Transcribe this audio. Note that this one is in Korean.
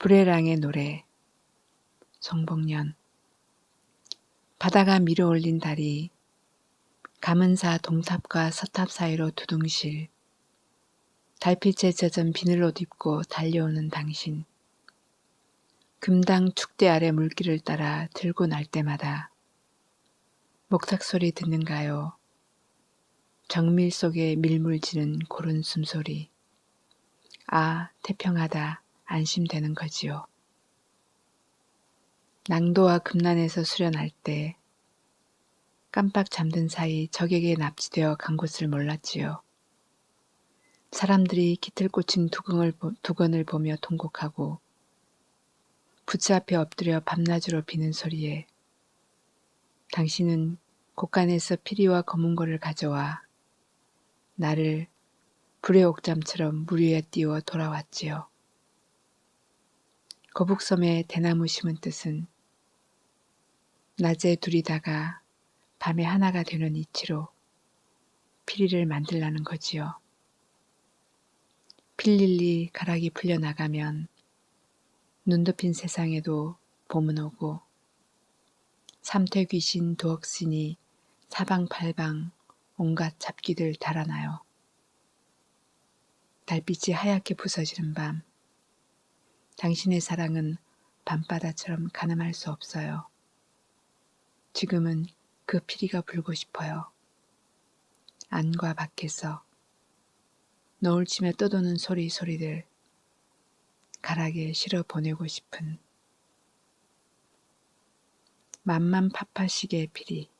불에랑의 노래 송복년 바다가 밀어올린 다리 감은사 동탑과 서탑 사이로 두둥실. 달빛에 젖은 비늘옷 입고 달려오는 당신. 금당 축대 아래 물길을 따라 들고 날 때마다 목탁 소리 듣는가요? 정밀 속에 밀물지는 고른 숨소리. 아 태평하다 안심되는 거지요. 낭도와 금난에서 수련할 때 깜빡 잠든 사이 적에게 납치되어 간 곳을 몰랐지요. 사람들이 깃을 꽂힌 두근을, 보- 두건을 보며 통곡하고 부츠 앞에 엎드려 밤낮으로 비는 소리에 당신은 곳간에서 피리와 검은고를 가져와 나를 불의 옥잠처럼 물 위에 띄워 돌아왔지요. 거북섬의 대나무 심은 뜻은 낮에 둘이다가 밤에 하나가 되는 이치로 피리를 만들라는 거지요. 필릴리 가락이 풀려나가면 눈 덮인 세상에도 봄은 오고 삼퇴 귀신 도억신이 사방팔방 온갖 잡기들 달아나요. 달빛이 하얗게 부서지는 밤 당신의 사랑은 밤바다처럼 가늠할 수 없어요. 지금은 그 피리가 불고 싶어요. 안과 밖에서 치며 떠도는 소리 소리들 가락에 실어 보내고 싶은 만만 파파시계의 피리